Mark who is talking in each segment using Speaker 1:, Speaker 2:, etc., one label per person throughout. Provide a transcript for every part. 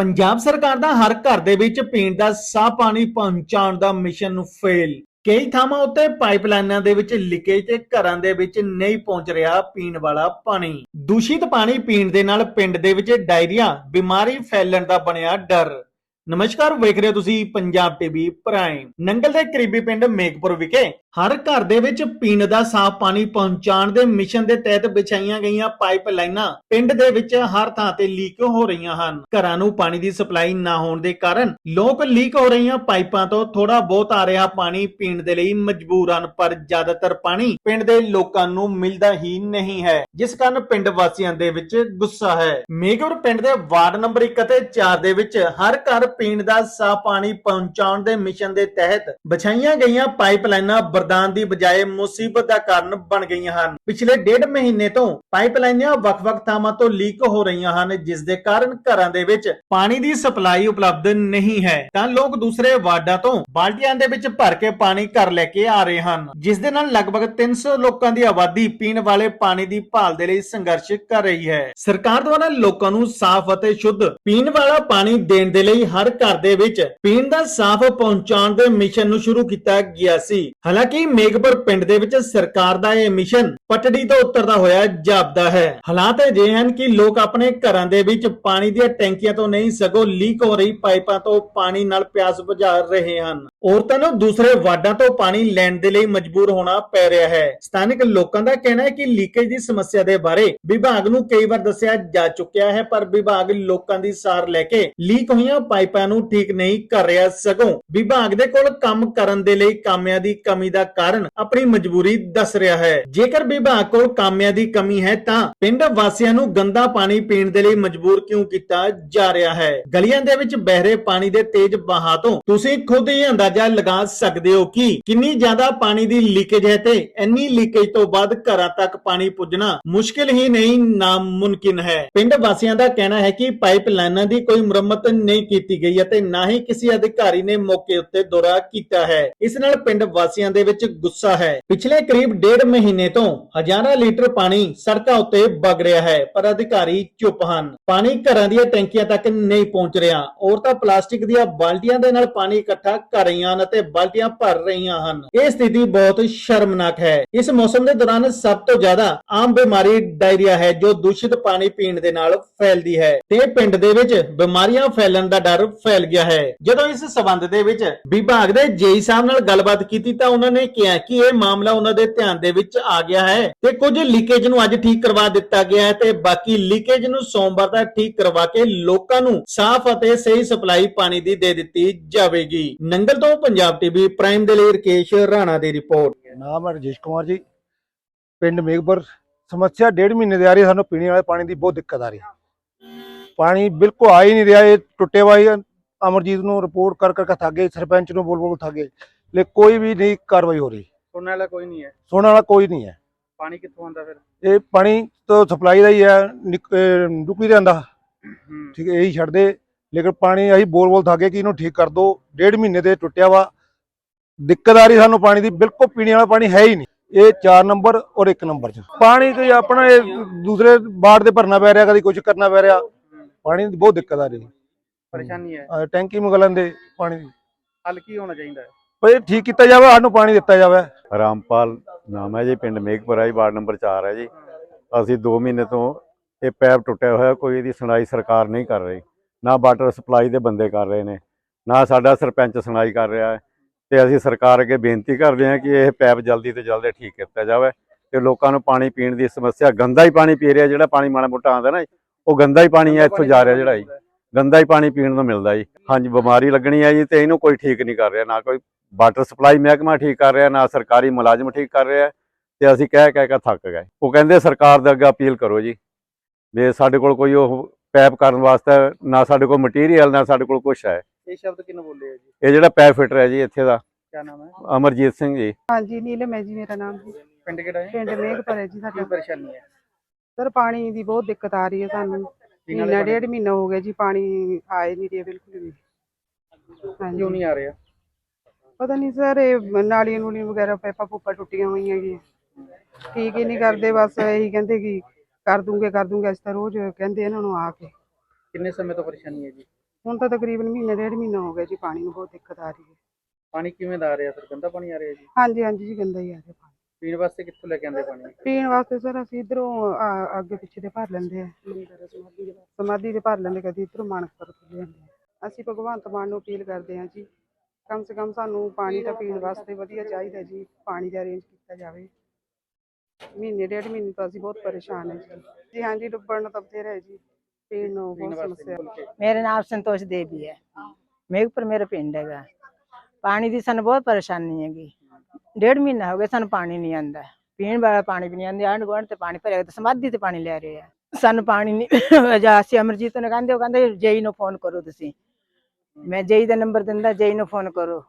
Speaker 1: ਪੰਜਾਬ ਸਰਕਾਰ ਦਾ ਹਰ ਘਰ ਦੇ ਵਿੱਚ ਪੀਣ ਦਾ ਸਾਫ਼ ਪਾਣੀ ਪਹੁੰਚਾਉਣ ਦਾ ਮਿਸ਼ਨ ਫੇਲ। ਕਈ ਥਾਵਾਂ ਉੱਤੇ ਪਾਈਪਲਾਈਨਾਂ ਦੇ ਵਿੱਚ ਲੀਕੇਜ ਤੇ ਘਰਾਂ ਦੇ ਵਿੱਚ ਨਹੀਂ ਪਹੁੰਚ ਰਿਹਾ ਪੀਣ ਵਾਲਾ ਪਾਣੀ। ਦੂਸ਼ਿਤ ਪਾਣੀ ਪੀਣ ਦੇ ਨਾਲ ਪਿੰਡ ਦੇ ਵਿੱਚ ਡਾਇਰੀਆ, ਬਿਮਾਰੀ ਫੈਲਣ ਦਾ ਬਣਿਆ ਡਰ। ਨਮਸਕਾਰ, ਵੇਖ ਰਹੇ ਹੋ ਤੁਸੀਂ ਪੰਜਾਬ ਟੀਵੀ ਪ੍ਰਾਈਮ। ਨੰਗਲ ਦੇ ਕਰੀਬੀ ਪਿੰਡ ਮੇਕਪੁਰ ਵਿਖੇ ਹਰ ਘਰ ਦੇ ਵਿੱਚ ਪੀਣ ਦਾ ਸਾਫ਼ ਪਾਣੀ ਪਹੁੰਚਾਉਣ ਦੇ ਮਿਸ਼ਨ ਦੇ ਤਹਿਤ ਵਿਛਾਈਆਂ ਗਈਆਂ ਪਾਈਪਲਾਈਨਾਂ ਪਿੰਡ ਦੇ ਵਿੱਚ ਹਰ ਥਾਂ ਤੇ ਲੀਕ ਹੋ ਰਹੀਆਂ ਹਨ। ਘਰਾਂ ਨੂੰ ਪਾਣੀ ਦੀ ਸਪਲਾਈ ਨਾ ਹੋਣ ਦੇ ਕਾਰਨ ਲੋਕ ਲੀਕ ਹੋ ਰਹੀਆਂ ਪਾਈਪਾਂ ਤੋਂ ਥੋੜਾ ਬਹੁਤ ਆ ਰਿਹਾ ਪਾਣੀ ਪੀਣ ਦੇ ਲਈ ਮਜਬੂਰ ਹਨ, ਪਰ ਜ਼ਿਆਦਾਤਰ ਪਾਣੀ ਪਿੰਡ ਦੇ ਲੋਕਾਂ ਨੂੰ ਮਿਲਦਾ ਹੀ ਨਹੀਂ ਹੈ, ਜਿਸ ਕਾਰਨ ਪਿੰਡ ਵਾਸੀਆਂ ਦੇ ਵਿੱਚ ਗੁੱਸਾ ਹੈ। ਮੇਗਰ ਪਿੰਡ ਦੇ ਵਾਰਡ ਨੰਬਰ 1 ਅਤੇ 4 ਦੇ ਵਿੱਚ ਹਰ ਘਰ ਪੀਣ ਦਾ ਸਾਫ਼ ਪਾਣੀ ਪਹੁੰਚਾਉਣ ਦੇ ਮਿਸ਼ਨ ਦੇ ਤਹਿਤ ਬਛਾਈਆਂ ਗਈਆਂ ਪਾਈਪਲਾਈਨਾਂ ਵਰਦਾਨ ਦੀ ਬਜਾਏ ਮੁਸੀਬਤ ਦਾ ਕਾਰਨ ਬਣ ਗਈਆਂ ਹਨ। ਪਿਛਲੇ ਡੇਢ ਮਹੀਨੇ ਤੋਂ ਪਾਈਪਲਾਈਨਾਂ ਵੱਖ-ਵੱਖ ਥਾਵਾਂ ਤੋਂ ਲੀਕ ਹੋ ਰਹੀਆਂ ਹਨ, ਜਿਸ ਦੇ ਕਾਰਨ ਘਰਾਂ ਦੇ ਵਿੱਚ ਪਾਣੀ ਦੀ ਸਪਲਾਈ ਉਪਲਬਧ ਨਹੀਂ ਹੈ। ਤਾਂ ਲੋਕ ਦੂਸਰੇ ਵਾਰਡਾਂ ਤੋਂ ਬਾਲਟੀਆਂ ਦੇ ਵਿੱਚ ਭਰ ਕੇ ਪਾਣੀ ਘਰ ਲੈ ਕੇ ਆ ਰਹੇ ਹਨ, ਜਿਸ ਦੇ ਨਾਲ ਲਗਭਗ 300 ਲੋਕਾਂ ਦੀ ਆਬਾਦੀ ਪੀਣ ਵਾਲੇ ਪਾਣੀ ਦੀ ਭਾਲ ਦੇ ਲਈ ਸੰਘਰਸ਼ ਕਰ ਰਹੀ ਹੈ। ਸਰਕਾਰ ਦੁਆਰਾ ਲੋਕਾਂ ਨੂੰ ਸਾਫ਼ ਅਤੇ ਸ਼ੁੱਧ ਪੀਣ ਵਾਲਾ ਪਾਣੀ ਦੇਣ ਦੇ ਲਈ ਹਰ ਘਰ ਦੇ ਵਿੱਚ ਪੀਣ ਦਾ ਸਾਫ਼ ਪਹੁੰਚਾਉਣ ਦੇ ਮਿਸ਼ਨ ਨੂੰ ਸ਼ੁਰੂ ਕੀਤਾ ਗਿਆ ਸੀ। ਹਾਲਾਂਕਿ ਮੇਘਪੁਰ ਪਿੰਡ ਦੇ ਵਿੱਚ ਸਰਕਾਰ ਦਾ ਇਹ ਮਿਸ਼ਨ ਪਟੜੀ ਤੋਂ ਉਤਰਦਾ ਹੋਇਆ ਜਾਪਦਾ ਹੈ। ਹਾਲਾਤ ਅਜਿਹੇ ਹਨ ਕਿ ਲੋਕ ਆਪਣੇ ਘਰਾਂ ਦੇ ਵਿੱਚ ਪਾਣੀ ਦੀਆਂ ਟੈਂਕੀਆਂ ਤੋਂ ਨਹੀਂ ਸਗੋਂ ਲੀਕ ਹੋ ਰਹੀ ਪਾਈਪਾਂ ਤੋਂ ਪਾਣੀ ਨਾਲ ਪਿਆਸ ਬੁਝਾ ਰਹੇ ਹਨ। ਔਰਤਾਂ ਨੂੰ ਦੂਸਰੇ ਵਾਰਡਾਂ ਤੋਂ ਪਾਣੀ ਲੈਣ ਦੇ ਲਈ ਮਜਬੂਰ ਹੋਣਾ ਪੈ ਰਿਹਾ ਹੈ। ਸਥਾਨਕ ਲੋਕਾਂ ਦਾ ਕਹਿਣਾ ਹੈ ਕਿ ਲੀਕੇਜ ਦੀ ਸਮੱਸਿਆ ਦੇ ਬਾਰੇ ਵਿਭਾਗ ਨੂੰ ਕਈ ਵਾਰ ਦੱਸਿਆ ਜਾ ਚੁੱਕਿਆ ਹੈ, ਪਰ ਵਿਭਾਗ ਲੋਕਾਂ ਦੀ ਸਾਰ ਲੈ ਕੇ ਲੀਕ ਹੋਈਆਂ ਪਾਈਪਾਂ ਨੂੰ ਠੀਕ ਨਹੀਂ ਕਰ ਰਿਹਾ ਸਗੋਂ ਵਿਭਾਗ ਦੇ ਕੋਲ ਕੰਮ ਕਰਨ ਦੇ ਲਈ ਕਾਮਿਆਂ ਦੀ ਕਮੀ ਦਾ ਕਾਰਨ ਆਪਣੀ ਮਜਬੂਰੀ ਦੱਸ ਰਿਹਾ ਹੈ। ਜੇਕਰ ਵਿਭਾਗ ਕੋਲ ਕਾਮਿਆਂ ਦੀ ਕਮੀ ਹੈ ਤਾਂ ਪਿੰਡ ਵਾਸੀਆਂ ਨੂੰ ਗੰਦਾ ਪਾਣੀ ਪੀਣ ਦੇ ਲਈ ਮਜਬੂਰ ਕਿਉਂ ਕੀਤਾ ਜਾ ਰਿਹਾ ਹੈ? ਗਲੀਆਂ ਦੇ ਵਿੱਚ ਬਹਿ ਰਹੇ ਪਾਣੀ ਦੇ ਤੇਜ਼ ਵਹਾਅ ਤੋਂ ਤੁਸੀਂ ਖੁਦ ਹੀ ਅੰਦਾਜ਼ਾ ਲਗਾ ਸਕਦੇ ਹੋ ਕਿ ਕਿੰਨੀ ਜ਼ਿਆਦਾ ਪਾਣੀ ਦੀ ਲੀਕੇਜ ਹੈ ਤੇ ਇੰਨੀ ਲੀਕੇਜ ਤੋਂ ਬਾਅਦ ਘਰਾਂ ਤੱਕ ਪਾਣੀ ਪੁੱਜਣਾ ਮੁਸ਼ਕਿਲ ਹੀ ਨਹੀਂ, ਨਾਮੁਮਕਿਨ ਹੈ। ਪਿੰਡ ਵਾਸੀਆਂ ਦਾ ਕਹਿਣਾ ਹੈ ਕਿ ਪਾਈਪਲਾਈਨਾਂ ਦੀ ਕੋਈ ਮੁਰੰਮਤ ਨਹੀਂ ਕੀਤੀ ਗਈ ਅਤੇ ਨਾ ਹੀ ਕਿਸੇ ਅਧਿਕਾਰੀ ਨੇ ਮੌਕੇ ਉੱਤੇ ਦੌਰਾ ਕੀਤਾ ਹੈ। ਇਸ ਨਾਲ ਪਿੰਡ ਵਾਸੀਆਂ ਦੇ ਵਿੱਚ ਗੁੱਸਾ ਹੈ। ਪਿਛਲੇ ਕਰੀਬ ਡੇਢ ਮਹੀਨੇ ਤੋਂ ਹਜ਼ਾਰਾਂ ਲੀਟਰ ਪਾਣੀ ਸੜਕਾਂ ਉੱਤੇ ਵਗ ਰਿਹਾ ਹੈ, ਪਰ ਅਧਿਕਾਰੀ ਚੁੱਪ ਹਨ। ਪਾਣੀ ਘਰਾਂ ਦੀਆਂ ਟੈਂਕੀਆਂ ਤੱਕ ਨਹੀਂ ਪਹੁੰਚ ਰਿਹਾ। ਔਰਤਾਂ ਪਲਾਸਟਿਕ ਦੀਆਂ ਬਾਲਟੀਆਂ ਦੇ ਨਾਲ ਪਾਣੀ ਇਕੱਠਾ ਕਰ ਰਹੀਆਂ ਹਨ ਅਤੇ ਬਾਲਟੀਆਂ ਭਰ ਰਹੀਆਂ ਹਨ। ਇਹ ਸਥਿਤੀ ਬਹੁਤ ਸ਼ਰਮਨਾਕ ਹੈ। ਇਸ ਮੌਸਮ ਦੇ ਦੌਰਾਨ ਸਭ ਤੋਂ ਜ਼ਿਆਦਾ ਆਮ ਬਿਮਾਰੀ ਡਾਇਰੀਆ ਹੈ, ਜੋ ਦੂਸ਼ਿਤ ਪਾਣੀ ਪੀਣ ਦੇ ਨਾਲ ਫੈਲਦੀ ਹੈ। ਤੇ ਪਿੰਡ ਦੇ ਵਿੱਚ ਬਿਮਾਰੀਆਂ ਫੈਲਣ ਦਾ ਡਰ ਫੈਲ ਗਿਆ ਹੈ। ਜਦੋਂ ਇਸ ਸਬੰਧ ਦੇ ਵਿੱਚ ਵਿਭਾਗ ਦੇ ਜੇਈ ਸਾਹਿਬ ਨਾਲ ਗੱਲਬਾਤ ਕੀਤੀ ਤਾਂ ਉਹਨਾਂ ਨੇ ਕਿਹਾ ਕਿ ਇਹ ਮਾਮਲਾ ਉਹਨਾਂ ਦੇ ਧਿਆਨ ਦੇ ਵਿੱਚ ਆ ਗਿਆ ਹੈ ਤੇ ਕੁਝ ਲੀਕੇਜ ਨੂੰ ਅੱਜ ਠੀਕ ਕਰਵਾ ਦਿੱਤਾ ਗਿਆ ਹੈ ਤੇ ਬਾਕੀ ਲੀਕੇਜ ਨੂੰ ਸੋਮਵਾਰ ਤੱਕ ਠੀਕ ਕਰਵਾ ਕੇ ਲੋਕਾਂ ਨੂੰ ਸਾਫ਼ ਅਤੇ ਸਹੀ ਸਪਲਾਈ ਪਾਣੀ ਦੀ ਦੇ ਦਿੱਤੀ ਜਾਵੇਗੀ। ਨੰਗਲ ਤੋਂ ਪੰਜਾਬ ਟੀਵੀ ਪ੍ਰਾਈਮ ਦੇ ਲਈ ਰਕੇਸ਼ ਰਾਣਾ ਦੀ ਰਿਪੋਰਟ
Speaker 2: ਨਾਮ ਹੈ ਰਜੇਸ਼ ਕੁਮਾਰ ਜੀ। ਪਿੰਡ ਮੇਘਪੁਰ ਸਮੱਸਿਆ ਡੇਢ ਮਹੀਨੇ ਦੀ ਆ ਰਹੀ ਸਾਨੂੰ ਪੀਣ ਵਾਲੇ ਪਾਣੀ ਦੀ ਬਹੁਤ ਦਿੱਕਤ ਆ ਰਹੀ ਪਾਣੀ ਬਿਲਕੁਲ ਆ ਹੀ ਨਹੀਂ ਰਿਹਾ ਇਹ ਟੁੱਟੇ ਵਾਈ ਅਮਰਜੀਤ ਨੂੰ ਰਿਪੋਰਟ ਕਰ ਕਰ ਕੇ ਥੱਕ ਗਏ ਸਰਪੰਚ ਨੂੰ ਬੋਲ ਬੋਲ ਥੱਕ ਗਏ। ਲੈ ਕੋਈ ਵੀ ਨਹੀਂ ਕਾਰਵਾਈ ਹੋ ਰਹੀ।
Speaker 3: ਸੁਣਨ ਵਾਲਾ ਕੋਈ ਨਹੀਂ ਹੈ।
Speaker 2: ਸੁਣਨ ਵਾਲਾ ਕੋਈ ਨਹੀਂ ਹੈ।
Speaker 3: ਪਾਣੀ ਕਿੱਥੋਂ ਆਉਂਦਾ ਫਿਰ?
Speaker 2: ਇਹ ਪਾਣੀ ਤੋਂ ਸਪਲਾਈ ਦਾ ਹੀ ਹੈ ਡੁਕੀ ਦੇ ਆਂਦਾ ਠੀਕ ਹੈ ਇਹੀ ਛੱਡ ਦੇ ਲੇਕਿਨ ਪਾਣੀ ਅਸੀਂ ਬੋਲ ਬੋਲ ਥੱਕ ਗਏ ਕਿ ਇਹਨੂੰ ਠੀਕ ਕਰ ਦਿਓ ਡੇਢ ਮਹੀਨੇ ਦੇ ਟੁੱਟਿਆ ਵਾ। ਦਿੱਕਤ ਆ ਰਹੀ ਸਾਨੂੰ ਪਾਣੀ ਦੀ ਬਿਲਕੁਲ ਪੀਣੇ ਵਾਲਾ ਪਾਣੀ ਹੈ ਹੀ ਨਹੀਂ। ਇਹ 4 ਨੰਬਰ ਔਰ 1 ਨੰਬਰ ਚ। ਪਾਣੀ ਕੋਈ ਆਪਣਾ ਇਹ ਦੂਸਰੇ ਬਾੜ ਦੇ ਭਰਨਾ ਪੈ ਰਿਹਾ ਕਦੀ ਕੁਝ ਕਰਨਾ ਪੈ ਰਿਹਾ। ਪਾਣੀ ਦੀ ਬਹੁਤ ਦਿੱਕਤ ਆ ਰਹੀ।
Speaker 3: ਪਰੇਸ਼ਾਨੀ ਹੈ।
Speaker 2: ਟੈਂਕੀ ਮੰਗਲਣ ਦੇ ਪਾਣੀ ਦੀ।
Speaker 3: ਹੱਲ ਕੀ ਹੋਣਾ ਚਾਹੀਦਾ ਹੈ?
Speaker 2: ਪਰ ਇਹ ਠੀਕ ਕੀਤਾ ਜਾਵੇ ਸਾਨੂੰ ਪਾਣੀ ਦਿੱਤਾ ਜਾਵੇ।
Speaker 4: ਰਾਮਪਾਲ ਨਾਮ ਹੈ ਜੀ ਪਿੰਡ ਮੇਘਪੁਰਾ ਜੀ ਵਾਰਡ ਨੰਬਰ 4 ਹੈ ਜੀ। ਅਸੀਂ 2 ਮਹੀਨੇ ਤੋਂ ਇਹ ਪੈਪ ਟੁੱਟਿਆ ਹੋਇਆ ਕੋਈ ਇਹਦੀ ਸੁਣਾਈ ਸਰਕਾਰ ਨਹੀਂ ਕਰ ਰਹੀ। ਨਾ ਵਾਟਰ ਸਪਲਾਈ ਦੇ ਬੰਦੇ ਕਰ ਰਹੇ ਨੇ ਨਾ ਸਾਡਾ ਸਰਪੰਚ ਸੁਣਾਈ ਕਰ ਰਿਹਾ ਹੈ ਤੇ ਅਸੀਂ ਸਰਕਾਰ ਅੱਗੇ ਬੇਨਤੀ ਕਰਦੇ ਹਾਂ ਕਿ ਇਹ ਪੈਪ ਜਲਦੀ ਤੋਂ ਜਲਦੀ ਠੀਕ ਕੀਤਾ ਜਾਵੇ ਤੇ ਲੋਕਾਂ ਨੂੰ ਪਾਣੀ ਪੀਣ ਦੀ ਸਮੱਸਿਆ ਗੰਦਾ ਹੀ ਪਾਣੀ ਪੀ ਰਿਹਾ ਜਿਹੜਾ ਪਾਣੀ ਮਾੜਾ ਮੋਟਾ ਆਉਂਦਾ ਨਾ ਜੀ, ਉਹ ਗੰਦਾ ਹੀ ਪਾਣੀ ਆ ਇੱਥੋਂ ਜਾ ਰਿਹਾ ਜਿਹੜਾ ਜੀ ਗੰਦਾ ਹੀ ਪਾਣੀ ਪੀਣ ਨੂੰ ਮਿਲਦਾ ਜੀ। ਹਾਂਜੀ ਬਿਮਾਰੀ ਲੱਗਣੀ ਹੈ ਜੀ ਤੇ ਇਹਨੂੰ ਕੋਈ ਠੀਕ ਨਹੀਂ ਕਰ ਰਿਹਾ ਨਾ ਕੋਈ ਵਾਟਰ ਸਪਲਾਈ ਮਹਿਕਮਾ ਠੀਕ ਕਰ ਰਿਹਾ ਨਾ ਸਰਕਾਰੀ ਮੁਲਾਜ਼ਮ ਠੀਕ ਕਰ ਰਿਹਾ ਤੇ ਅਸੀਂ ਕਹਿ ਕਹਿ ਕੇ ਥੱਕ ਗਏ। ਉਹ ਕਹਿੰਦੇ ਸਰਕਾਰ ਦੇ ਅੱਗੇ ਅਪੀਲ ਕਰੋ ਜੀ ਵੀ ਸਾਡੇ ਕੋਲ ਕੋਈ ਉਹ ਪੈਪ ਕਰਨ ਵਾਸਤੇ ਨਾ ਸਾਡੇ ਕੋਲ ਮਟੀਰੀਅਲ ਨਾ ਸਾਡੇ ਕੋਲ ਕੁਝ ਹੈ।
Speaker 3: ਇਹ ਸ਼ਬਦ ਕਿਹਨੂੰ ਬੋਲੇ ਹੈ ਜੀ?
Speaker 4: ਇਹ ਜਿਹੜਾ ਪੈਪ ਫਿਟਰ ਹੈ ਜੀ ਇੱਥੇ ਦਾ।
Speaker 3: ਕੀ ਨਾਮ ਹੈ?
Speaker 4: ਅਮਰਜੀਤ ਸਿੰਘ ਜੀ।
Speaker 5: ਹਾਂਜੀ ਨੀਲਮ ਹੈ ਜੀ ਮੇਰਾ ਨਾਮ ਜੀ।
Speaker 3: ਪਿੰਡ ਕਿਹੜਾ ਹੈ?
Speaker 5: ਪਿੰਡ ਮੇਘਪੁਰ ਹੈ ਜੀ
Speaker 3: ਕੀ
Speaker 5: ਸਾਡਾ
Speaker 3: ਪਰੇਸ਼ਾਨੀ ਹੈ?
Speaker 5: ਸਰ ਪਾਣੀ ਦੀ ਬਹੁਤ ਦਿੱਕਤ ਆ ਰਹੀ ਹੈ ਸਾਨੂੰ। ਮਹੀਨਾ ਡੇਢ ਮਹੀਨਾ ਹੋ ਗਿਆ ਜੀ ਪਾਣੀ ਆਏ ਨਹੀਂ ਰਿਹਾ ਬਿਲਕੁਲ ਵੀ।
Speaker 3: ਕਿਉਂ ਨਹੀਂ ਆ ਰਿਹਾ?
Speaker 5: ਪਤਾ ਨਹੀਂ ਸਰ ਇਹ ਨਾਲੀਆਂ ਨੂਲੀਆਂ ਵਗੈਰਾ ਪੈਪਾ ਪੂਪਾ ਟੁੱਟੀਆਂ ਹੋਈਆਂ ਜੀ। ਠੀਕ ਹੀ ਨਹੀਂ ਕਰਦੇ ਬਸ ਇਹੀ ਕਹਿੰਦੇ ਕਿ ਕਰ ਦੂੰਗੇ ਕਰ ਦੂੰਗੇ ਅਸੀਂ ਤਾਂ ਰੋਜ਼ ਕਹਿੰਦੇ ਇਹਨਾਂ ਨੂੰ ਆ ਕੇ।
Speaker 3: ਕਿੰਨੇ ਸਮੇਂ ਤੋਂ ਪਰੇਸ਼ਾਨੀ ਹੈ ਜੀ?
Speaker 5: ਹੁਣ ਤਾਂ ਤਕਰੀਬਨ ਮਹੀਨੇ ਡੇਢ ਮਹੀਨਾ ਹੋ ਗਿਆ ਜੀ ਪਾਣੀ ਨੂੰ ਬਹੁਤ ਦਿੱਕਤ ਆ ਰਹੀ ਹੈ।
Speaker 3: ਪਾਣੀ ਕਿਵੇਂ ਦਾ ਆ ਰਿਹਾ ਫਿਰ ਗੰਦਾ ਪਾਣੀ ਆ ਰਿਹਾ ਜੀ?
Speaker 5: ਹਾਂਜੀ ਹਾਂਜੀ ਜੀ ਗੰਦਾ ਹੀ ਆ ਰਿਹਾ ਪਾਣੀ।
Speaker 3: ਪੀਣ ਵਾਸਤੇ ਕਿੱਥੋਂ ਲੈ ਕੇ ਆਉਂਦੇ ਪਾਣੀ?
Speaker 5: ਪੀਣ ਵਾਸਤੇ ਸਰ ਅਸੀਂ ਇਧਰੋਂ ਅੱਗੇ ਪਿੱਛੇ ਦੇ ਭਰ ਲੈਂਦੇ ਆ। ਸਮਾਧੀ ਦੇ ਭਰ ਲੈਂਦੇ ਕਦੀ ਇਧਰੋਂ ਮਾਨਕਪੁਰ ਤੋਂ ਲਿਆਉਂਦੇ ਆ। ਅਸੀਂ ਭਗਵੰਤ ਮਾਨ ਨੂੰ ਅਪੀਲ ਕਰਦੇ ਹਾਂ ਜੀ ਕਮ ਸੇ ਕਮ ਸਾਨੂੰ ਪਾਣੀ ਤਾਂ ਪੀਣ ਵਾਸਤੇ ਵਧੀਆ ਚਾਹੀਦਾ ਜੀ ਪਾਣੀ ਦਾ ਅਰੇਂਜ ਕੀਤਾ ਜਾਵੇ। ਮਹੀਨੇ ਡੇਢ ਮਹੀਨੇ ਤੋਂ ਅਸੀਂ ਬਹੁਤ ਪਰੇਸ਼ਾਨ ਹਾਂ ਜੀ। ਜੀ ਹਾਂਜੀ ਡੁੱਬਣ ਨੂੰ ਤਾਂ ਬਥੇਰਾ ਹੈ ਜੀ। ਪੀਣ ਨੂੰ ਬਹੁਤ ਸਮੱਸਿਆ
Speaker 6: ਮੇਰਾ ਨਾਮ ਸੰਤੋਸ਼ ਦੇਵੀ ਹੈ। ਮੇਘਪੁਰ ਮੇਰਾ ਪਿੰਡ ਹੈਗਾ। ਪਾਣੀ ਦੀ ਸਾਨੂੰ ਬਹੁਤ ਪਰੇਸ਼ਾਨੀ ਹੈਗੀ। ਡੇਢ ਮਹੀਨਾ ਹੋ ਗਿਆ ਸਾਨੂੰ ਪਾਣੀ ਨਹੀਂ ਆਂਦਾ ਪੀਣ ਵਾਲਾ ਪਾਣੀ ਵੀ ਨਹੀਂ ਆਂਦਾ ਆਂਢ ਗੁਆਂਢ ਤੇ ਪਾਣੀ ਭਰਿਆ ਤੇ ਸਮਾਧੀ ਤੇ ਪਾਣੀ ਲੈ ਰਹੇ ਆ। ਸਾਨੂੰ ਪਾਣੀ ਨਹੀਂ ਜਾਂ ਅਸੀਂ ਅਮਰਜੀਤ ਨੂੰ ਕਹਿੰਦੇ ਉਹ ਕਹਿੰਦੇ ਜੇਈ ਨੂੰ ਫੋਨ ਕਰੋ ਤੁਸੀਂ। ਮੈਂ ਜੇਈ ਦਾ ਨੰਬਰ ਦਿੰਦਾ ਜੇਈ ਨੂੰ ਫੋਨ ਕਰੋ।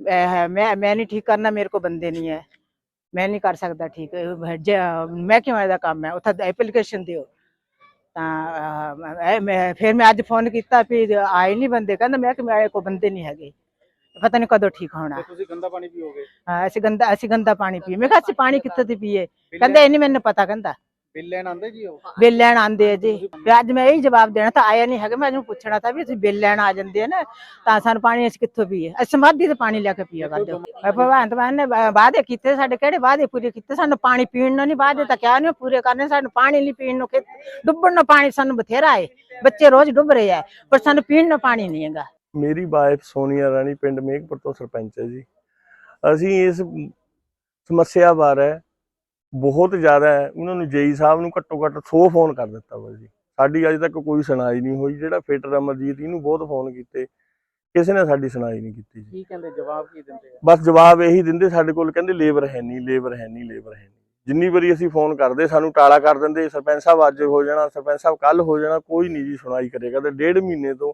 Speaker 6: ਮੈਂ ਮੈਂ ਮੈਂ ਨਹੀਂ ਠੀਕ ਕਰਨਾ ਮੇਰੇ ਕੋ ਬੰਦੇ ਨਹੀਂ ਹੈ। ਮੈਂ ਨਹੀਂ ਕਰ ਸਕਦਾ ਠੀਕ ਮੈਂ ਕਿਉਂ ਇਹਦਾ ਕੰਮ ਹੈ? ਉੱਥੇ ਐਪਲੀਕੇਸ਼ਨ ਦਿਓ। ਤਾਂ ਮੈਂ ਫਿਰ ਮੈਂ ਅੱਜ ਫੋਨ ਕੀਤਾ ਵੀ ਆਏ ਨਹੀਂ ਬੰਦੇ। ਕਹਿੰਦਾ ਮੈਂ ਕਿ ਮੇਰੇ ਕੋ ਬੰਦੇ ਨਹੀਂ ਹੈਗੇ। ਪਤਾ ਨਹੀਂ ਕਦੋਂ ਠੀਕ ਹੋਣਾ।
Speaker 3: ਤੁਸੀਂ ਗੰਦਾ ਪਾਣੀ ਪੀਓਗੇ?
Speaker 6: ਹਾਂ, ਅਸੀਂ ਗੰਦਾ ਅਸੀਂ ਗੰਦਾ ਪਾਣੀ ਪੀਏ। ਮੈਂ ਕਿਹਾ ਅਸੀਂ ਪਾਣੀ ਕਿੱਥੋਂ ਦੀ ਪੀਏ? ਕਹਿੰਦਾ ਇਹ ਨਹੀਂ ਮੈਨੂੰ ਪਤਾ ਕਹਿੰਦਾ।
Speaker 3: ਬਿੱਲ ਲੈਣ ਆਉਂਦੇ ਜੀ ਉਹ?
Speaker 6: ਬਿੱਲ ਲੈਣ ਆਂਦੇ ਆ ਜੀ। ਵੀ ਅੱਜ ਮੈਂ ਇਹੀ ਜਵਾਬ ਦੇਣਾ ਤਾਂ ਆਇਆ ਨਹੀਂ ਹੈਗਾ ਮੈਂ ਇਹਨੂੰ ਪੁੱਛਣਾ ਤਾਂ ਵੀ ਤੁਸੀਂ ਬਿੱਲ ਲੈਣ ਆ ਜਾਂਦੇ ਆ ਨਾ ਤਾਂ ਸਾਨੂੰ ਪਾਣੀ ਅਸੀਂ ਕਿੱਥੋਂ ਪੀਏ? ਅਸੀਂ ਸਮਾਧੀ ਤੇ ਪਾਣੀ ਲੈ ਕੇ ਪੀਆ ਕਰਦੇ ਹਾਂ। ਭਗਵੰਤ ਮਾਨ ਨੇ ਵਾ- ਵਾਅਦੇ ਕੀਤੇ ਸਾਡੇ ਕਿਹੜੇ ਵਾਅਦੇ ਪੂਰੇ ਕੀਤੇ? ਸਾਨੂੰ ਪਾਣੀ ਪੀਣ ਨੂੰ ਨਹੀਂ ਵਾਅਦੇ ਤਾਂ ਕਿਆ ਨਹੀਂ ਪੂਰੇ ਕਰਨੇ ਸਾਨੂੰ ਪਾਣੀ ਨਹੀਂ ਪੀਣ ਨੂੰ ਖੇਤ ਡੁੱਬਣ ਨੂੰ ਪਾਣੀ ਸਾਨੂੰ ਬਥੇਰਾ ਹੈ ਬੱਚੇ ਰੋਜ਼ ਡੁੱਬ ਰਹੇ ਆ ਪਰ ਸਾਨੂੰ ਪੀਣ ਨੂੰ ਪਾਣੀ ਨਹੀਂ ਹੈਗਾ।
Speaker 7: ਮੇਰੀ ਵਾਈਫ ਸੋਨੀਆ ਰਾਣੀ ਪਿੰਡ ਮੇਘਪੁਰ ਤੋਂ ਸਰਪੰਚ ਹੈ ਜੀ। ਅਸੀਂ ਇਸ ਸਮੱਸਿਆ ਬਾਰੇ ਬਹੁਤ ਜ਼ਿਆਦਾ ਹੈ, ਉਹਨਾਂ ਨੂੰ ਜੇਈ ਸਾਹਿਬ ਨੂੰ ਘੱਟੋ ਘੱਟ 100 ਫੋਨ ਕਰ ਦਿੱਤਾ ਵਾ ਜੀ। ਸਾਡੀ ਅਜੇ ਤੱਕ ਕੋਈ ਸੁਣਾਈ ਨਹੀਂ ਹੋਈ। ਜਿਹੜਾ ਫੀਟਰ ਅਮਰਜੀਤ ਇਹਨੂੰ ਬਹੁਤ ਫੋਨ ਕੀਤੇ ਕਿਸੇ ਨੇ ਸਾਡੀ ਸੁਣਾਈ ਨਹੀਂ ਕੀਤੀ ਜੀ।
Speaker 3: ਕੀ ਕਹਿੰਦੇ? ਜਵਾਬ ਕੀ ਦਿੰਦੇ ਆ?
Speaker 7: ਬਸ ਜਵਾਬ ਇਹੀ ਦਿੰਦੇ ਸਾਡੇ ਕੋਲ ਕਹਿੰਦੇ ਲੇਬਰ ਹੈ ਨਹੀਂ ਲੇਬਰ ਹੈ ਨਹੀਂ ਲੇਬਰ ਹੈ ਨਹੀਂ। ਜਿੰਨੀ ਵਾਰੀ ਅਸੀਂ ਫੋਨ ਕਰਦੇ ਸਾਨੂੰ ਟਾਲਾ ਕਰ ਦਿੰਦੇ ਸਰਪੰਚ ਸਾਹਿਬ ਅੱਜ ਹੋ ਜਾਣਾ ਸਰਪੰਚ ਸਾਹਿਬ ਕੱਲ ਹੋ ਜਾਣਾ ਕੋਈ ਨਹੀਂ ਜੀ ਸੁਣਾਈ ਕਰੇਗਾ। ਤੇ ਡੇਢ ਮਹੀਨੇ ਤੋਂ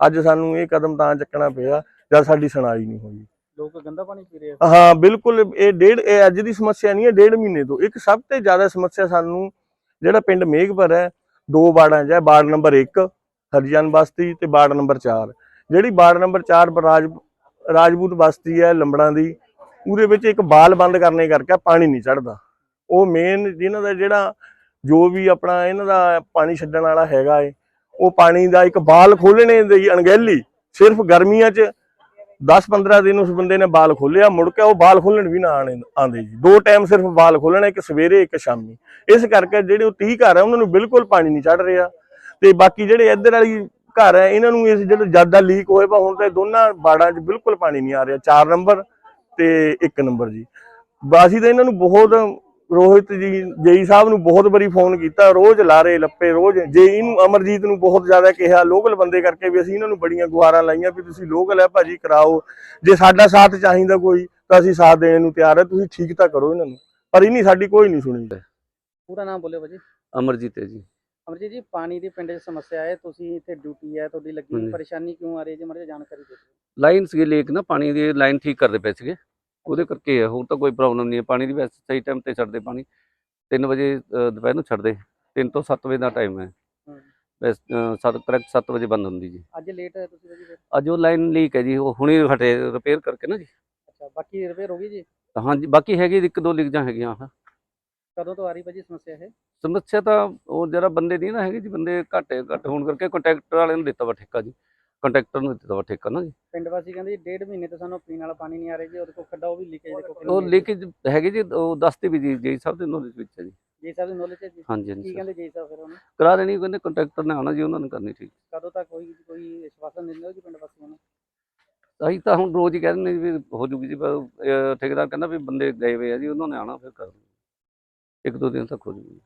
Speaker 7: ਅੱਜ ਸਾਨੂੰ ਇਹ ਕਦਮ ਤਾਂ ਚੱਕਣਾ ਪਿਆ ਜਦ ਸਾਡੀ ਸੁਣਾਈ ਨਹੀਂ ਹੋਈ।
Speaker 3: ਲੋਕ ਗੰਦਾ ਪਾਣੀ ਪੀ ਰਹੇ ਆ।
Speaker 7: ਹਾਂ, ਬਿਲਕੁਲ, ਇਹ ਡੇਢ, ਇਹ ਅੱਜ ਦੀ ਸਮੱਸਿਆ ਨਹੀਂ ਹੈ, ਡੇਢ ਮਹੀਨੇ ਤੋਂ। ਇੱਕ ਸਭ ਤੋਂ ਜ਼ਿਆਦਾ ਸਮੱਸਿਆ ਸਾਨੂੰ ਜਿਹੜਾ ਪਿੰਡ ਮੇਘਪੁਰ ਹੈ, ਦੋ ਵਾਰਡਾਂ 'ਚ ਹੈ, ਵਾਰਡ ਨੰਬਰ 1 ਹਰੀਜਨ ਬਸਤੀ ਤੇ ਵਾਰਡ ਨੰਬਰ 4 ਜਿਹੜੀ ਵਾਰਡ ਨੰਬਰ 4 ਰਾਜ, ਰਾਜਪੂਤ ਬਸਤੀ ਹੈ, ਲੰਬੜਾਂ ਦੀ, ਉਹਦੇ ਵਿੱਚ ਇੱਕ ਬਾਲ ਬੰਦ ਕਰਨੇ ਕਰਕੇ ਪਾਣੀ ਨਹੀਂ ਚੜਦਾ ਉਹ ਮੇਨ ਜਿਹਨਾਂ ਦਾ ਜਿਹੜਾ ਜੋ ਵੀ ਆਪਣਾ ਇਹਨਾਂ ਦਾ ਪਾਣੀ ਛੱਡਣ ਵਾਲਾ ਹੈਗਾ ਏ, ਉਹ ਪਾਣੀ ਦਾ ਇੱਕ ਬਾਲ ਖੋਲਣੇ ਦੀ ਅਣਗਹਿਲੀ ਸਿਰਫ ਗਰਮੀਆਂ 'ਚ 10-15 ਦਿਨ ਉਸ ਬੰਦੇ ਨੇ ਬਾਲ ਖੋਲਿਆ ਮੁੜ ਕੇ ਉਹ ਬਾਲ ਖੋਲਣ ਵੀ ਨਾ ਆਣੇ ਆਂਦੇ ਜੀ। ਦੋ ਟਾਈਮ ਸਿਰਫ ਬਾਲ ਖੋਲਣਾ ਇੱਕ ਸਵੇਰੇ, ਇੱਕ ਸ਼ਾਮੀ। ਇਸ ਕਰਕੇ ਜਿਹੜੇ ਉਹ 30 ਘਰ ਆ, ਉਹਨਾਂ ਨੂੰ ਬਿਲਕੁਲ ਪਾਣੀ ਨਹੀਂ ਚੜ ਰਿਹਾ। ਤੇ ਬਾਕੀ ਜਿਹੜੇ ਇੱਧਰ ਵਾਲੀ ਘਰ ਹੈ ਇਹਨਾਂ ਨੂੰ ਇਸ ਜਿਹੜਾ ਜ਼ਿਆਦਾ ਲੀਕ ਹੋਏ ਪਾ ਹੁਣ ਤੇ ਦੋਨਾਂ ਬਾੜਾਂ 'ਚ ਬਿਲਕੁਲ ਪਾਣੀ ਨਹੀਂ ਆ ਰਿਹਾ। 4 ਨੰਬਰ ਤੇ 1 ਨੰਬਰ ਜੀ। ਬਾਸੀ ਤਾਂ ਇਹਨਾਂ ਨੂੰ ਬਹੁਤ ਰੋਹਿਤ ਜੀ ਜੇਈ ਸਾਹਿਬ ਨੂੰ ਬਹੁਤ ਵਾਰੀ ਫੋਨ ਕੀਤਾ ਰੋਜ਼ ਲਾਰੇ ਲੱਪੇ ਰੋਜ਼ ਜੇਈ ਨੂੰ ਅਮਰਜੀਤ ਨੂੰ ਬਹੁਤ ਜ਼ਿਆਦਾ ਕਿਹਾ ਲੋਕਲ ਬੰਦੇ ਕਰਕੇ ਵੀ ਅਸੀਂ ਇਹਨਾਂ ਨੂੰ ਬੜੀਆਂ ਗੁਹਾਰਾਂ ਲਾਈਆਂ ਵੀ ਤੁਸੀਂ ਲੋਕਲ ਹੈ ਭਾਜੀ ਕਰਾਓ। ਜੇ ਸਾਡਾ ਸਾਥ ਚਾਹੀਦਾ ਕੋਈ ਤਾਂ ਅਸੀਂ ਸਾਥ ਦੇਣ ਨੂੰ ਤਿਆਰ ਹੈ ਤੁਸੀਂ ਠੀਕ ਤਾਂ ਕਰੋ ਇਹਨਾਂ ਨੂੰ। ਪਰ ਇਹਨੀ ਸਾਡੀ ਕੋਈ ਨਹੀਂ ਸੁਣੀ।
Speaker 3: ਪੂਰਾ ਨਾਮ ਬੋਲਿਓ ਭਾਜੀ।
Speaker 8: ਅਮਰਜੀਤ ਹੈ ਜੀ।
Speaker 3: ਅਮਰਜੀਤ ਜੀ ਪਾਣੀ ਦੀ ਪਿੰਡ 'ਚ ਸਮੱਸਿਆ ਹੈ ਤੁਸੀਂ ਇੱਥੇ ਡਿਊਟੀ ਹੈ ਤੁਹਾਡੀ ਲੱਗੀ। ਪਰੇਸ਼ਾਨੀ ਕਿਉਂ ਆ ਰਹੀ ਹੈ ਜੀ? ਜਿਹੀ ਜਾਣਕਾਰੀ ਦਿਓ।
Speaker 8: ਲਾਈਨ ਸੀਗੇ ਲੇਕ ਨਾ ਪਾਣੀ ਦੀ ਲਾਈਨ ਠੀਕ ਕਰਦੇ ਪਏ ਸੀਗੇ। ਉਹਦੇ ਕਰਕੇ ਹੈ ਹੋਰ ਤਾਂ ਕੋਈ ਪ੍ਰੋਬਲਮ ਨਹੀਂ ਹੈ। ਪਾਣੀ ਦੀ ਵੈਸੇ ਸਹੀ ਟਾਈਮ ਤੇ ਛੱਡਦੇ ਪਾਣੀ। 3 ਵਜੇ ਅ, ਦੁਪਹਿਰ ਨੂੰ ਛੱਡਦੇ। 3 ਤੋਂ 7 ਵਜੇ ਦਾ ਟਾਈਮ ਹੈ। ਵੈਸੇ 7 ਕਰੈਕਟ 7 ਵਜੇ ਬੰਦ ਹੁੰਦੀ ਜੀ।
Speaker 3: ਅੱਜ ਲੇਟ ਹੈ ਤੁਸੀਂ ਫਿਰ?
Speaker 8: ਅੱਜ ਉਹ ਲਾਈਨ ਲੀਕ ਹੈ ਜੀ। ਉਹ ਹੁਣੇ ਹਟੇ ਰਿਪੇਅਰ ਕਰਕੇ ਨਾ ਜੀ।
Speaker 3: ਅੱਛਾ ਬਾਕੀ ਰਿਪੇਅਰ ਹੋ ਗਈ ਜੀ?
Speaker 8: ਹਾਂਜੀ ਬਾਕੀ ਹੈਗੀ ਇੱਕ ਦੋ ਲੀਕ ਹੈਗੀਆਂ। ਹਾਂ।
Speaker 3: ਕਦੋਂ ਤੋਂ ਆ ਰਹੀ ਭਾਜੀ ਸਮੱਸਿਆ ਇਹ?
Speaker 8: ਸਮੱਸਿਆ ਤਾਂ ਉਹ ਜਰਾ ਬੰਦੇ ਨਹੀਂ ਨਾ ਹੈਗੀ ਜੀ ਬੰਦੇ ਘੱਟ ਘੱਟ ਹੋਣ ਕਰਕੇ ਕੰਟਰੈਕਟਰ ਵਾਲਿਆਂ ਨੂੰ ਦਿੱਤਾ ਵਾ ਠੇਕਾ ਜੀ। ਕੰਟਰੈਕਟਰ ਨੂੰ ਦਿੱਤਾ ਵਾ ਠੇਕਾ ਨਾ ਜੀ।
Speaker 3: ਪਿੰਡ ਵਾਸੀ ਕਹਿੰਦੇ ਜੀ ਡੇਢ ਮਹੀਨੇ ਤੋਂ ਸਾਨੂੰ ਪੀਣ ਵਾਲਾ ਪਾਣੀ ਨਹੀਂ ਆ ਰਿਹਾ ਜੀ ਉਹਦੇ ਕੋਲ ਖੱਡਾ ਉਹ ਵੀ ਲੀਕੇਜ ਕਿੰਨੀ
Speaker 8: ਉਹ। ਲੀਕੇਜ ਹੈਗੀ ਜੀ ਉਹ ਦੱਸਦੇ ਵੀ ਜੀ ਜੀ ਸਾਹਿਬ ਦੇ ਨੋਲੇਜ ਵਿੱਚ ਹੈ ਜੀ।
Speaker 3: ਜੀ ਸਾਹਿਬ ਦੀ ਨੌਲੇਜ ਹੈ ਜੀ?
Speaker 8: ਹਾਂਜੀ ਹਾਂਜੀ
Speaker 3: ਕੀ। ਕਹਿੰਦੇ ਜੀ ਸਾਹਿਬ ਫਿਰ ਉਹਨੂੰ?
Speaker 8: ਕਰਾ ਦੇਣੀ ਕਹਿੰਦੇ ਕੰਟਰੈਕਟਰ ਨੇ ਆਉਣਾ ਜੀ ਉਹਨਾਂ ਨੇ ਕਰਨੀ ਠੀਕ।
Speaker 3: ਕਦੋਂ ਤੱਕ ਕੋਈ ਕੋਈ ਵਿਸ਼ਵਾਸਨ ਦਿੰਦੇ ਹੋ ਜੀ ਪਿੰਡ ਵਾਸੀਆਂ ਨੂੰ?
Speaker 8: ਅਸੀਂ ਤਾਂ ਹੁਣ ਰੋਜ਼ ਹੀ ਕਹਿ ਦਿੰਦੇ ਵੀ ਹੋ ਜੂਗੀ ਜੀ ਠੇਕੇਦਾਰ ਕਹਿੰਦਾ ਵੀ ਬੰਦੇ ਗਏ ਹੋਏ ਆ ਜੀ ਉਹਨਾਂ ਨੇ ਆਣਾ ਫਿਰ ਕਰ ਇੱਕ ਦੋ ਦਿਨ ਤੱਕ ਹੋ ਜੂਗੀ।